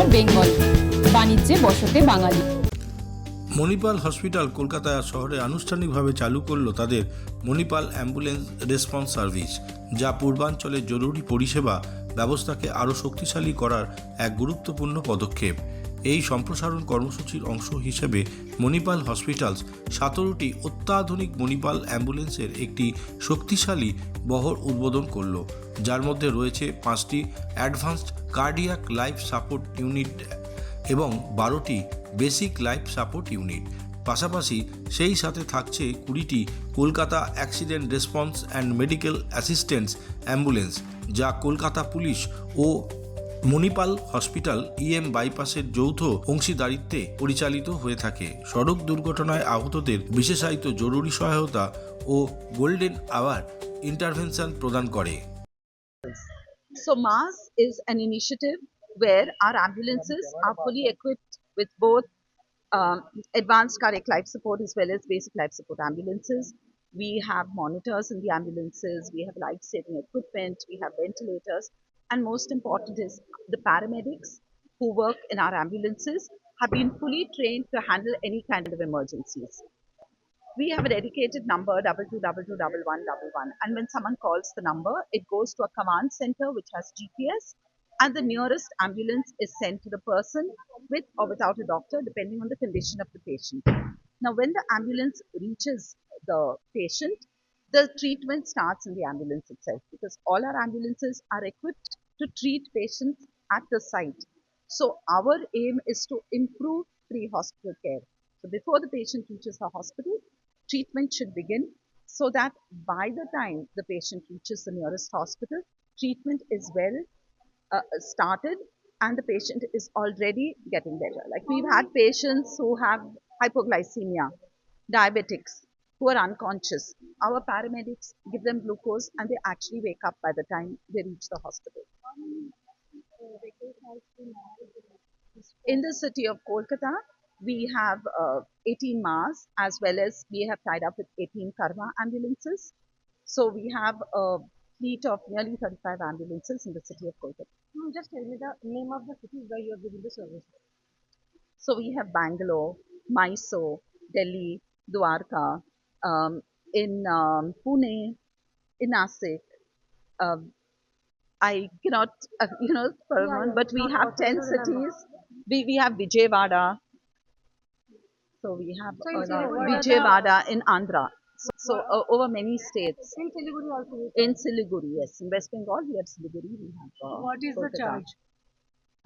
উত্তর বেঙ্গল। বাণিজ্যে বসতে বাঙালি। মণিপাল হসপিটাল কলকাতা শহরে আনুষ্ঠানিকভাবে চালু করল তাদের মণিপাল অ্যাম্বুলেন্স রেসপন্স সার্ভিস, যা পূর্বাঞ্চলের জরুরি পরিষেবা ব্যবস্থাকে আরও শক্তিশালী করার এক গুরুত্বপূর্ণ পদক্ষেপ। এই সম্প্রসারণ কর্মসূচির অংশ হিসেবে মণিপাল হসপিটালস সতেরোটি অত্যাধুনিক মণিপাল অ্যাম্বুলেন্সের একটি শক্তিশালী বহর উদ্বোধন করল, যার মধ্যে রয়েছে পাঁচটি advanced cardiac life support unit এবং বারোটি বেসিক লাইফ সাপোর্ট ইউনিট। পাশাপাশি সেই সাথে থাকছে কুড়িটি Kolkata accident response and medical assistance ambulance, যা কলকাতা পুলিশ ও মণিপাল হসপিটাল ইএম বাইপাসের যৌথ অংশীদারিত্বে পরিচালিত হয়ে থাকে সড়ক দুর্ঘটনায় আহতদের বিশেষায়িত জরুরি সহায়তা ও গোল্ডেন আওয়ার ইন্টারভেনশন প্রদান করে So MAS is an initiative where our ambulances are fully equipped with both um, advanced cardiac life support as well as basic life support ambulances. We have monitors in the ambulances, we have life-saving equipment, we have ventilators, and most important is the paramedics who work in our ambulances have been fully trained to handle any kind of emergencies. We have a dedicated number double two double two double one double one, and when someone calls the number, it goes to a command center which has GPS, and the nearest ambulance is sent to the person with or without a doctor, depending on the condition of the patient. Now, when the ambulance reaches the patient, the treatment starts in the ambulance itself because all our ambulances are equipped to treat patients at the site. So, our aim is to improve pre hospital care. So, before the patient reaches the hospital, treatment should begin so that by the time the patient reaches the nearest hospital, treatment is well uh, started and the patient is already getting better. Like we've had patients who have hypoglycemia, diabetics, who are unconscious. Our paramedics give them glucose and they actually wake up by the time they reach the hospital. In the city of Kolkata, we have uh, 18 MAS as well as we have tied up with 18 Karma ambulances. So we have a fleet of nearly 35 ambulances in the city of Kolkata. Hmm, Just tell me the name of the cities where you are giving the service. So we have Bangalore, Mysore, Delhi, Dwarka, um, in um, Pune, in Nasik. Um, I cannot, uh, you know, per Yeah, but we have 10 cities. We, we have Vijayawada. So we have So in uh, Telugu, what are the- Vijayawada in Andhra. So, so uh, over many states. In Siliguri also. In. Siliguri, yes. In West Bengal, we have Siliguri. We have. Uh, What is the charge?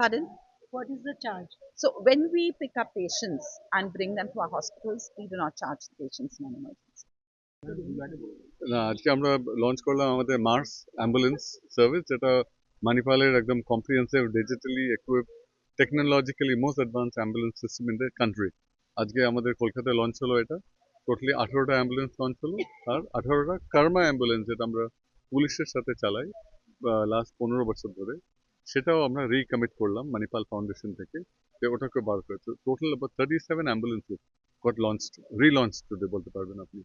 Pardon? What is the charge? So when we pick up patients and bring them to our hospitals, we do not charge the patients in an emergency. আজকে আমরা launch করলাম আমাদের Mars ambulance service যেটা মানিপালের একদম comprehensive digitally equipped technologically most advance ambulance system in the country আজকে আমাদের কলকাতায় লঞ্চ হলো এটা। টোটালি আঠারোটা অ্যাম্বুলেন্স লঞ্চ হলো। আর আঠারোটা কার্মা অ্যাম্বুলেন্স যেটা আমরা পুলিশের সাথে চালাই লাস্ট পনেরো বছর ধরে, সেটাও আমরা রিকমিট করলাম মানিপাল ফাউন্ডেশন থেকে যে ওটাকে বার করেছে। টোটাল আবার thirty seven ambulances got launched relaunch today বলতে পারবেন আপনি।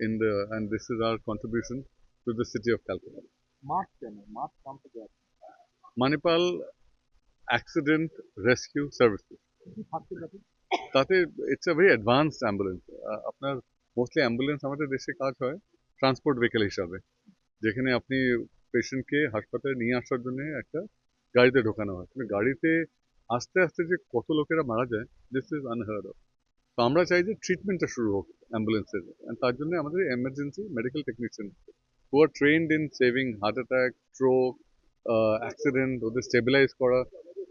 In the and this is our contribution to the city of Calcutta. কি Manipal Accident Rescue Services. তাতে it's a very advanced ambulance আপনার মোস্টলি অ্যাম্বুলেন্স আমাদের দেশে কাজ হয় ট্রান্সপোর্ট ভেহিকেল হিসাবে যেখানে আপনি পেশেন্টকে হাসপাতালে নিয়ে আসার জন্য একটা গাড়িতে ঢোকানো হয় কিন্তু গাড়িতে আস্তে আস্তে যে কত লোকেরা মারা যায় দিস ইজ আনহার্ড অফ তো আমরা চাই যে ট্রিটমেন্টটা শুরু হোক অ্যাম্বুলেন্সের তার জন্য আমাদের emergency medical technician who are trained in saving heart attack stroke accident ওদের স্টেবিলাইজ করা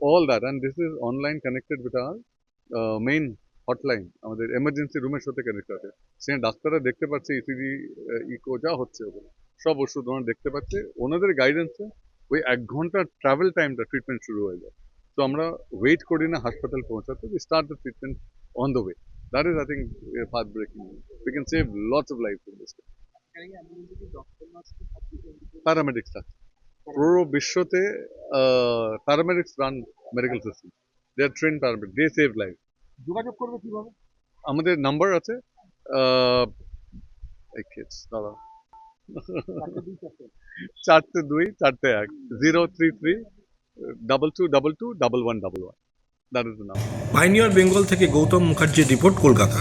all that and this online connected with our uh, main hotline আমাদের এমার্জেন্সি রুমের সাথে কানেক্ট আছে। সেখানে ডাক্তাররা দেখতে পাচ্ছে ইসিজি ইকো যা হচ্ছে ওগুলো সব ওষুধ ওনারা দেখতে পাচ্ছে। ওনাদের গাইডেন্সে ওই এক ঘণ্টা ট্রাভেল টাইমটা ট্রিটমেন্ট শুরু হয়ে যায়। তো আমরা ওয়েট করি না হাসপাতাল পৌঁছাতে start the treatment on the way that is I think path breaking we can save lots of life in this পুরো বিশ্বতে paramedics run medical system they are train paramedic they save life যোগাযোগ করবে কীভাবে? আমাদের number আছে দুই চারটে চারটে দুই চারটে এক। Zero three three double two double two double one double one the নাম পাইনিয়ার বেঙ্গল থেকে গৌতম মুখার্জির রিপোর্ট কলকাতা।